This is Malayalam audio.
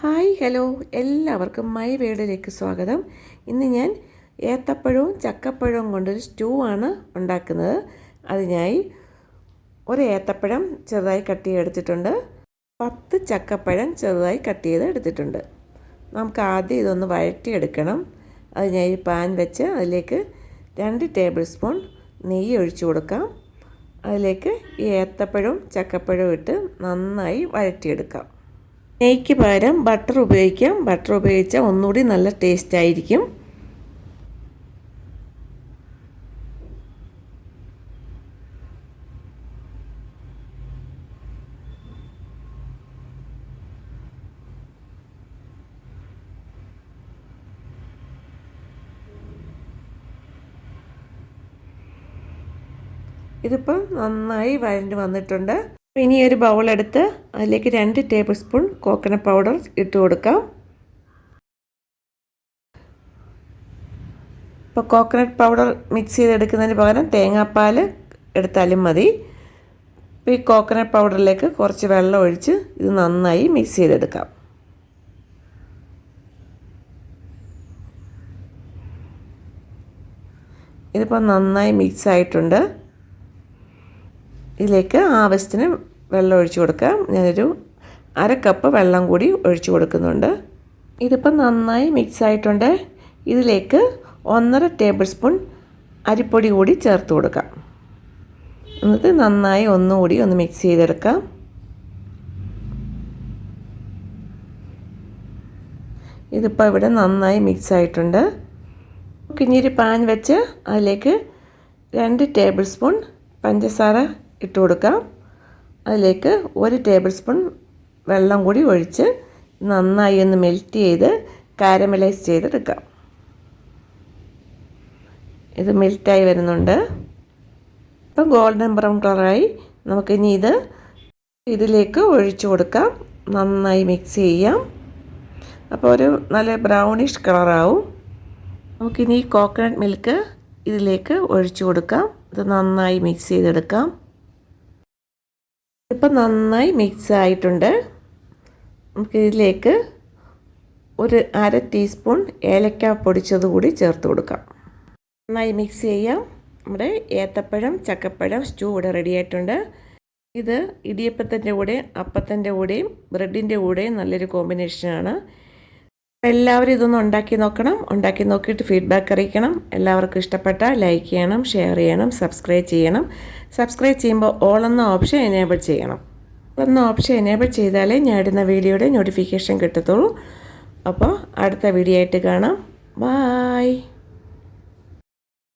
Hi hello. എല്ലാവർക്കും മൈ വീടിലേക്ക് സ്വാഗതം. ഇന്ന് ഞാൻ ഏത്തപ്പഴവും ചക്കപ്പഴവും കൊണ്ടൊരു സ്റ്റൂ ആണ് ഉണ്ടാക്കുന്നത്. അതിനായി ഒരു ഏത്തപ്പഴം ചെറുതായി കട്ട് ചെയ്തെടുത്തിട്ടുണ്ട് പത്ത് ചക്കപ്പഴം ചെറുതായി കട്ട് ചെയ്ത് എടുത്തിട്ടുണ്ട്. നമുക്ക് ആദ്യം ഇതൊന്ന് വഴറ്റിയെടുക്കണം. അതിനായി പാൻ വെച്ച് അതിലേക്ക് രണ്ട് ടേബിൾ സ്പൂൺ നെയ്യ് ഒഴിച്ചു കൊടുക്കാം. അതിലേക്ക് ഈ ഏത്തപ്പഴവും ചക്കപ്പഴവും ഇട്ട് നന്നായി വഴറ്റിയെടുക്കാം. നെയ്ക്ക് പകരം ബട്ടർ ഉപയോഗിക്കാം. ബട്ടർ ഉപയോഗിച്ചാൽ ഒന്നുകൂടി നല്ല ടേസ്റ്റ് ആയിരിക്കും. ഇതിപ്പോൾ നന്നായി വഴണ്ട് വന്നിട്ടുണ്ട്. ഇനി ഒരു ബൗൾ എടുത്ത് അതിലേക്ക് രണ്ട് ടേബിൾ സ്പൂൺ കോക്കനട്ട് പൗഡർ ഇട്ട് കൊടുക്കാം. ഇപ്പോൾ കോക്കനട്ട് പൗഡർ മിക്സ് ചെയ്തെടുക്കുന്നതിന് പകരം തേങ്ങാപ്പാൽ എടുത്താലും മതി. ഇപ്പോൾ ഈ കോക്കനട്ട് പൗഡറിലേക്ക് കുറച്ച് വെള്ളം ഒഴിച്ച് ഇത് നന്നായി മിക്സ് ചെയ്തെടുക്കാം. ഇതിപ്പോൾ നന്നായി മിക്സ് ആയിട്ടുണ്ട്. ഇതിലേക്ക് ആവശ്യത്തിന് വെള്ളം ഒഴിച്ചു കൊടുക്കാം ഞാനൊരു അര കപ്പ് വെള്ളം കൂടി ഒഴിച്ചു കൊടുക്കുന്നുണ്ട്. ഇതിപ്പോൾ നന്നായി മിക്സ് ആയിട്ടുണ്ട്. ഇതിലേക്ക് ഒന്നര ടേബിൾ സ്പൂൺ അരിപ്പൊടി കൂടി ചേർത്ത് കൊടുക്കാം. എന്നിട്ട് നന്നായി ഒന്നുകൂടി ഒന്ന് മിക്സ് ചെയ്തെടുക്കാം. ഇതിപ്പോൾ ഇവിടെ നന്നായി മിക്സ് ആയിട്ടുണ്ട്. ഇനിയൊരു പാൻ വെച്ച് അതിലേക്ക് രണ്ട് ടേബിൾ സ്പൂൺ പഞ്ചസാര ഇട്ട് കൊടുക്കാം. അതിലേക്ക് ഒരു ടേബിൾ സ്പൂൺ വെള്ളം കൂടി ഒഴിച്ച് നന്നായി ഒന്ന് മെൽറ്റ് ചെയ്ത് കാരമലൈസ് ചെയ്തെടുക്കാം. ഇത് മെൽറ്റായി വരുന്നുണ്ട്. ഇപ്പം ഗോൾഡൻ ബ്രൗൺ കളറായി നമുക്കിനി ഇത് ഇതിലേക്ക് ഒഴിച്ചു കൊടുക്കാം. നന്നായി മിക്സ് ചെയ്യാം. അപ്പോൾ ഒരു നല്ല ബ്രൗണിഷ് കളറാവും. നമുക്കിനി കോക്കനട്ട് മിൽക്ക് ഇതിലേക്ക് ഒഴിച്ചു കൊടുക്കാം. ഇത് നന്നായി മിക്സ് ചെയ്തെടുക്കാം. ഇപ്പം നന്നായി മിക്സ് ആയിട്ടുണ്ട്. നമുക്കിതിലേക്ക് ഒരു അര ടീസ്പൂൺ ഏലക്ക പൊടിച്ചത് കൂടി ചേർത്ത് കൊടുക്കാം. നന്നായി മിക്സ് ചെയ്യാം. നമ്മുടെ ഏത്തപ്പഴം ചക്കപ്പഴം സ്റ്റൂ ഇവിടെ റെഡി ആയിട്ടുണ്ട്. ഇത് ഇടിയപ്പത്തിന്റെ കൂടെ അപ്പത്തിന്റെ കൂടെയും ബ്രെഡിന്റെ കൂടെയും നല്ലൊരു കോമ്പിനേഷനാണ് എല്ലാവരും ഇതൊന്ന് ഉണ്ടാക്കി നോക്കണം. ഉണ്ടാക്കി നോക്കിയിട്ട് ഫീഡ്ബാക്ക് അറിയിക്കണം. എല്ലാവർക്കും ഇഷ്ടപ്പെട്ട ലൈക്ക് ചെയ്യണം ഷെയർ ചെയ്യണം സബ്സ്ക്രൈബ് ചെയ്യണം. സബ്സ്ക്രൈബ് ചെയ്യുമ്പോൾ ഓൾ എന്ന ഓപ്ഷൻ എനേബിൾ ചെയ്യണം. എന്ന ഓപ്ഷൻ എനേബിൾ ചെയ്താലേ ഞാൻ ഇടുന്ന വീഡിയോയുടെ നോട്ടിഫിക്കേഷൻ കിട്ടത്തുള്ളൂ. അപ്പോൾ അടുത്ത വീഡിയോ ആയിട്ട് കാണാം. ബായ്